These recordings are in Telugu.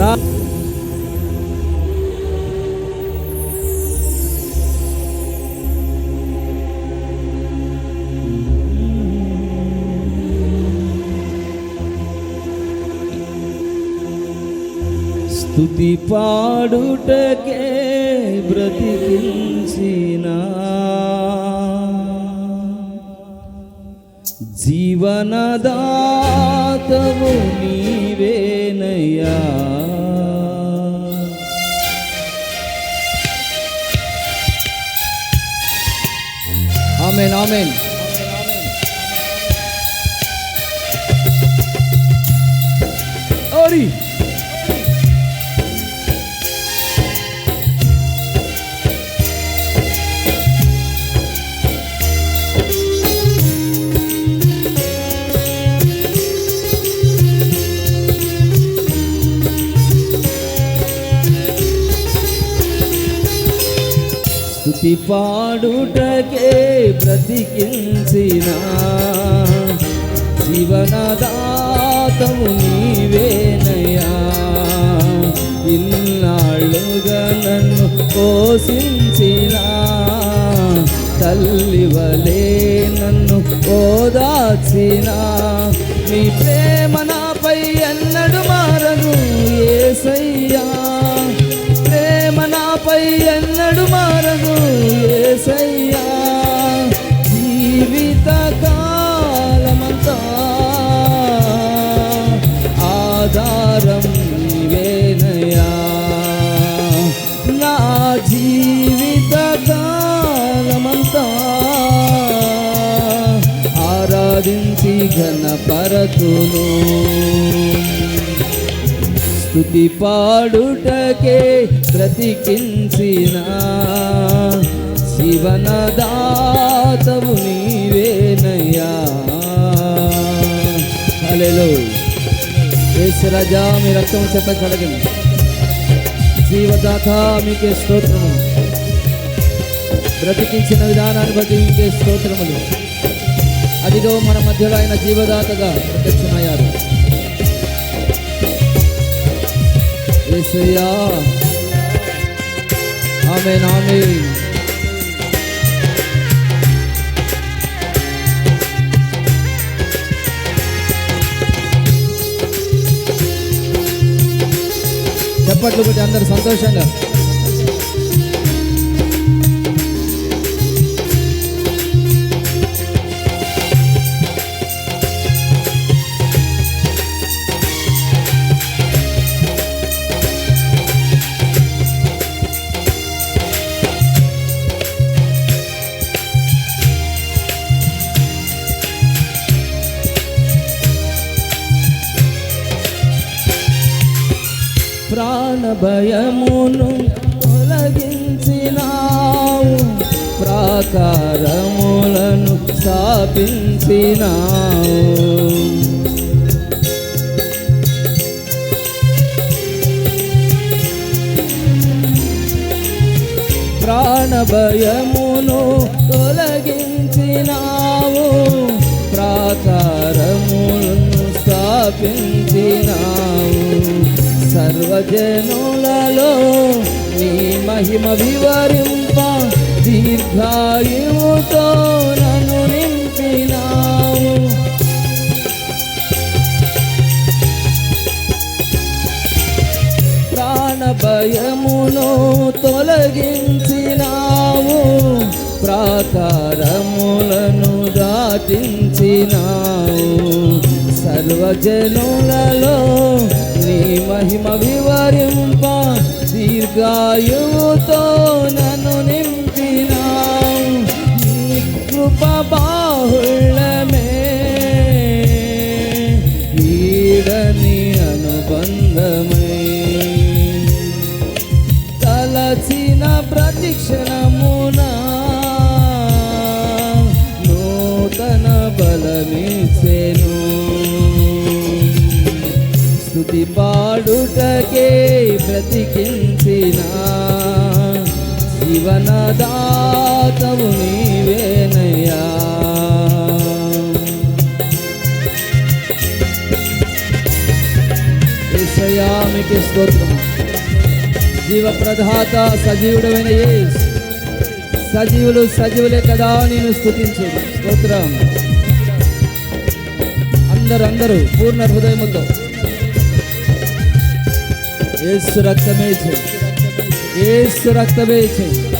ప్రా స్తుతి పాడుటకే బ్రతికించిన జీవనదాతము నీవేనయ్యా. Amen, amen. Ori. స్తుతి పాడుటకే బ్రతికించిన జీవనదాతము నీవేనయా ఇన్నాళ్ళుగా నన్ను పోషించిన. తల్లి వలే నన్ను ఓదాచిన మీ ప్రేమనా ఘనపరతును స్థుతి పాడుటకే బ్రతికించిన. శివనదాతవు నీవేనయ్యా. హల్లెలూ యేసు మీ రక్తం చేత కడగండి. జీవదాత మీకే స్తోత్రము బ్రతికించిన విధానాన్ని బట్టి మీకే స్తోత్రములు. అదిగో మన మధ్యలో ఆయన జీవదాతగా ప్రత్యక్షమయ్యారు ఆమె నామి చెప్పట్లు కొట్టి అందరు సంతోషంగా స్థాపించినావు ప్రాణ భయమును తొలగించినావు. ప్రాకారములను స్థాపించినావు. సర్వజనులలో నీ మహిమ వివరింప దీర్ఘాయుతో భయమును తొలగించినావు ప్రాకారములను దాటించినావు. సర్వజనులలో నీ మహిమ వివరింప దీర్ఘాయువుతో నన్ను నింపినావు. నీ ప్రతిక్షణమున నూతన బలమిచ్చెను. స్తుతి పాడుటకే బ్రతికించిన జీవనదాతవు నీవేనయ్యా. యేసయ్యా స్తోత్రం. జీవ ప్రధాత సజీవుడమైన సజీవులు సజీవులే కదా నేను స్తుతించేది స్తోత్రం. అందరందరూ అందరూ పూర్ణ హృదయముతో. ఏసు రక్తమే చేయి. ఏసు రక్తమే చేయి.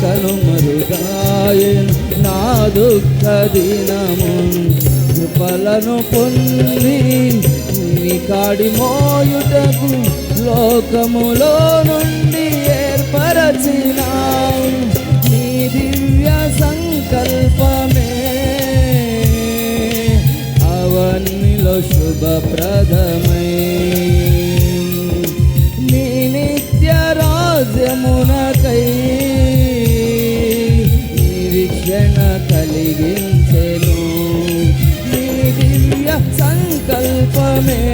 కిరణాలు మరుగాయను నా దుఃఖ దినము. కృపలను పొంది నీ కాడి మోయుటకు లోకములో నుండి ఏర్పరచిన నీ దివ్య సంకల్పమే. అవన్నీలో శుభప్రదమై నీ నిత్య రాజ్యమునకై నిరీక్షణ కలిగించెను. నీ దివ్య సంకల్పమే.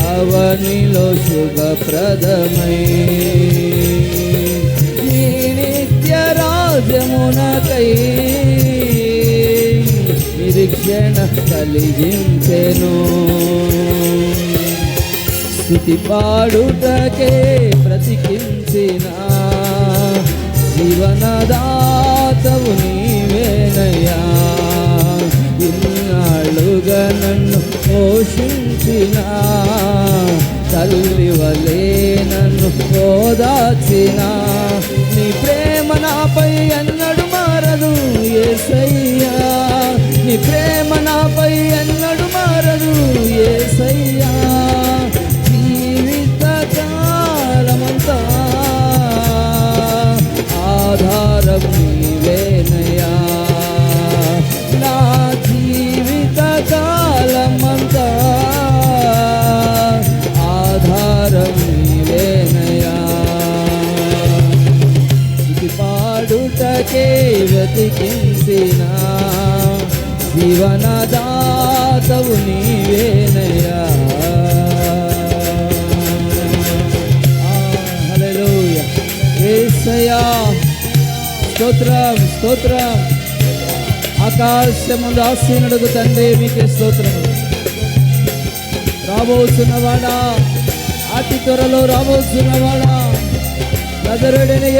అవనిలో శుభప్రదమై. నీ నిత్య రాజమునకై నిరీక్షణ కలిగించెను. స్థుతి పాడుటకే బ్రతికించిన జీవనదాతవు నీవేనయ్యా. ఇన్నాళ్ళుగా నన్ను పోషించిన తల్లి వలే నన్ను పోదాచిన నీ ప్రేమ నాపై ఎన్నడు మారదు ఏసయ్యా. నీ ప్రేమ నాపై ఎన్నడు మారదు ఏసయ్యా. పాడుటకే వెతికించిన జీవనదాతవు నీవేనయ్యా. స్తోత్రం స్తోత్రం. ఆకాశముందు ఆసీనుడుగు తండ్రి మీకే స్తోత్రం. రాబోతున్నవాడా అతి త్వరలో రాబోతున్నవాడా. నజరుడని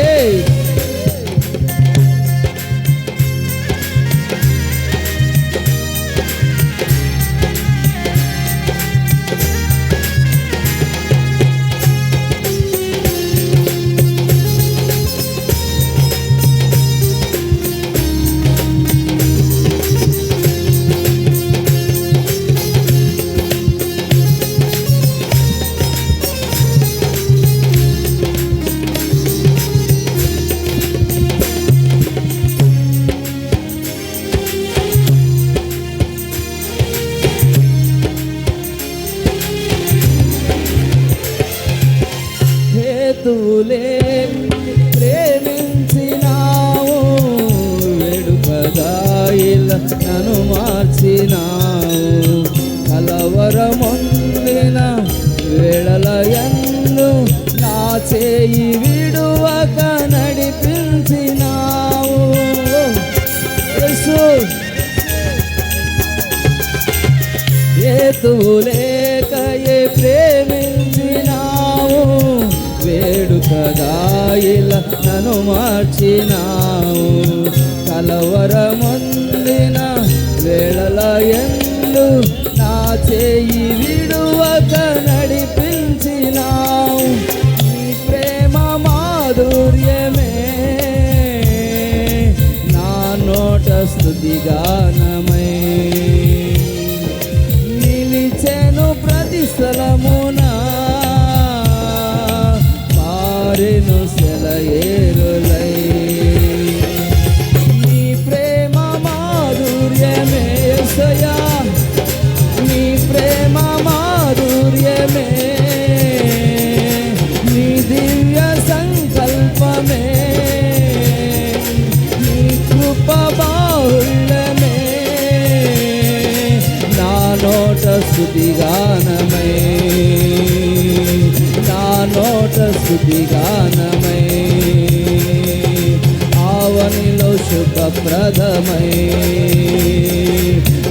ఏతులేక ఏ ప్రేమించినావు. వేడుకదాయిల నన్ను మార్చినావు. కలవరమందిన వేళల ఎందు నా చేయి విడువక నడిపించినావు. నీ ప్రేమ మాధుర్యమే. నా నోట స్థుతిగా స్థుతిగానమై నా నోట స్థుతిగానమై ఆవనిలో శుభప్రదమై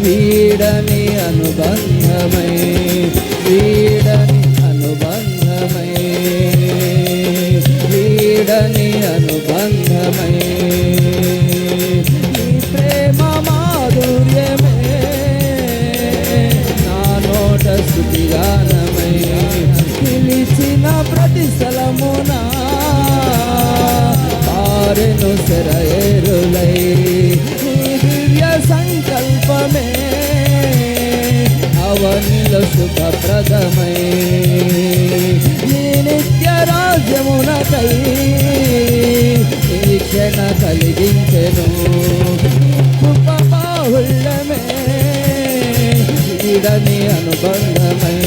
వీడని అనుబంధమై వీడని అనుబంధమై వీడని అనుబంధమై. పారెను సెరయేరులై దివ్య సంకల్పమే అవనిల సుఖప్రదమై. నీ నిత్య రాజ్యమునకై నిరీక్షణ కలిగించెను. కృప బాహుళ్యమే అనుబంధమై.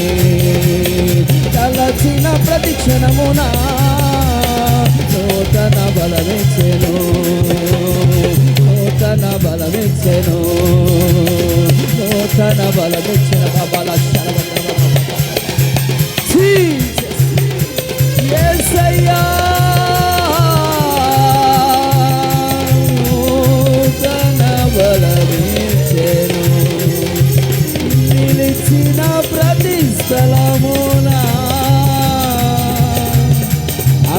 తలచిన ప్రతి క్షణమునా నూతన బలమిచ్చెను. నూతన బలమిచ్చెను. నూతన బలమిచ్చిన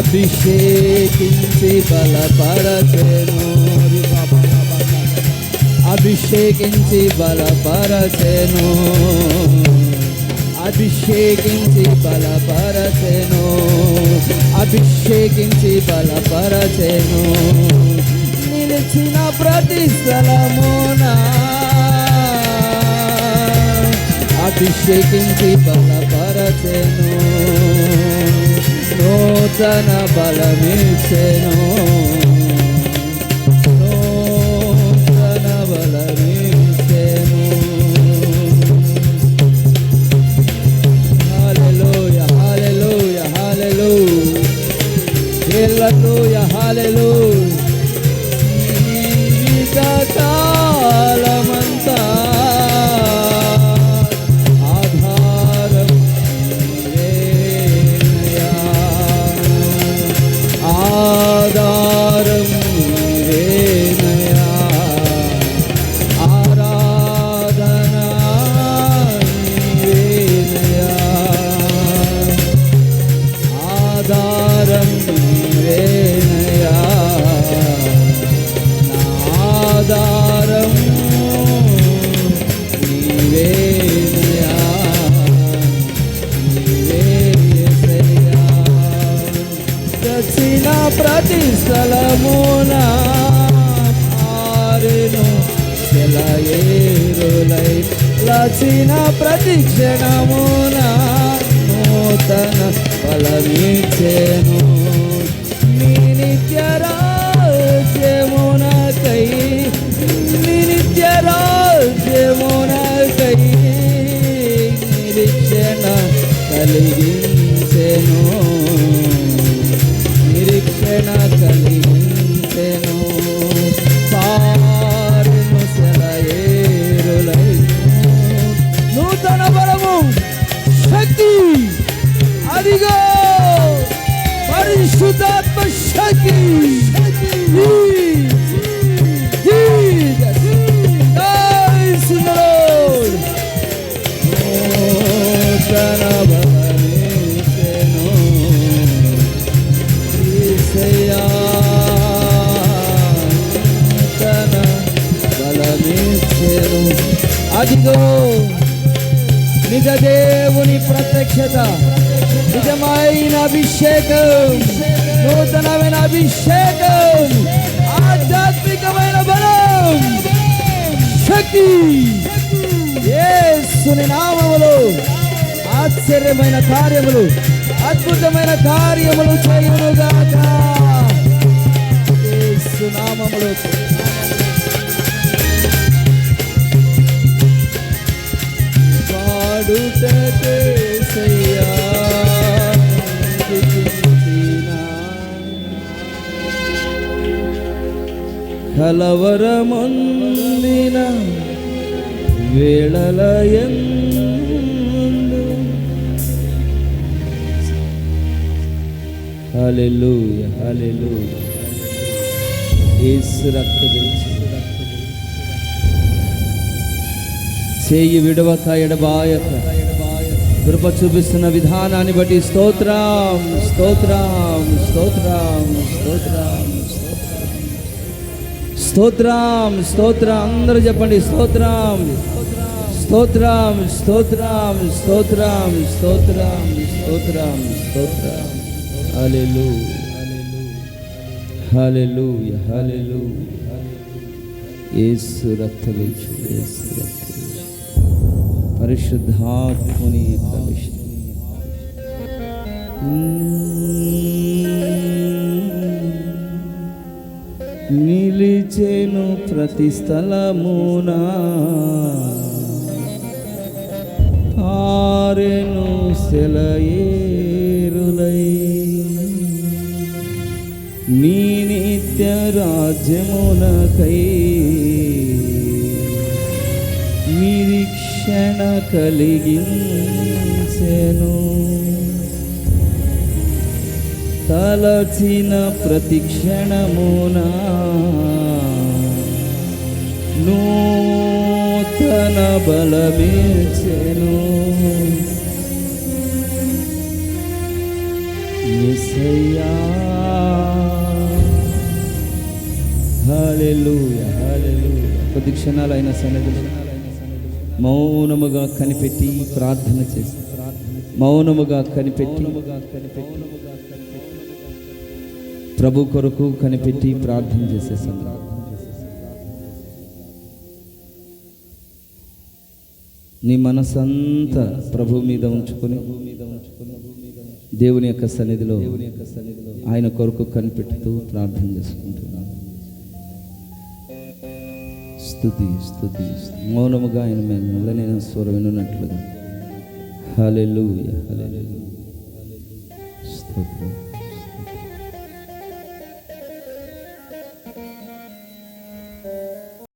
అభిషేకించి బలపరచెను. అభిషేకించి బలపరచెను. అభిషేకించి బలపరచెను. అభిషేకించి బలపరచెను. నిలిచిన ప్రతి స్థలమునా అభిషేకించి బలపరచెను. నూతన బలమిచ్చెను నూతన బలమిచ్చెను హల్లెలూయా హల్లెలూయా హల్లెలూయా. హల్లెలూయా. ప్రతి నూతన బలమిచ్చెను నీ నిత్య రాజ్యమునకై నీ నిత్య రాజ్యమునకై నిరీక్షణ కలిగించెను. అదిగో నిజ దేవుని ప్రత్యక్షత నిజమైన అభిషేకం నూతనమైన అభిషేకం ఆధ్యాత్మికమైన బలం శక్తి. ఏసుని నామములో ఆశ్చర్యమైన కార్యములు అద్భుతమైన కార్యములు చేయునుగాక. యేసు నామములో కలవరమొందిన వేళలయం హల్లెలూయా హల్లెలూయా. యేసు రక్తమే చేయి విడవక ఎడబాయక. కృప చూపిస్తున్న విధానాన్ని బట్టి స్తోత్రం స్తోత్రం స్తోత్రం స్తోత్రం. స్తోత్రం స్తోత్రం అందరూ చెప్పండి స్తోత్రం. స్తోత్రం స్తోత్రం స్తోత్రం స్తోత్రం స్తోత్రం స్తోత్రం. హలెలు హలెలు హలెలు ఏసు రక్తలేచు ఏసు రక్తలేచు పరిశుద్ధాత్ముని ప్రవేశం నిలిచేను ప్రతి స్థలమునా. సెలయేరులై. నీ నిత్య రాజ్యమునకై నిరీక్షణ కలిగించెను. తలచిన ప్రతి క్షణమునా నూతన బలమేచెను యేసయ్యా హల్లెలూయా హల్లెలూయా. కొద్ది క్షణాలైన సన్నిధి మౌనముగా కనిపెట్టి ప్రార్థన చేసి మౌనముగా కనిపెట్టి ప్రభు కొరకు కనిపెట్టి ప్రార్థన చేసే సందర్భం. నీ మనసంతా ప్రభు మీద ఉంచుకొని దేవుని యొక్క సన్నిధిలో ఆయన కొరకు కనిపెట్టుతూ ప్రార్థన చేసుకుంటున్నాను స్థుతి స్థుతి మౌనముగా ఆయన మేము నేను స్వరం వినున్నట్లుగా. హల్లెలూయా హల్లెలూయా. స్తోత్రం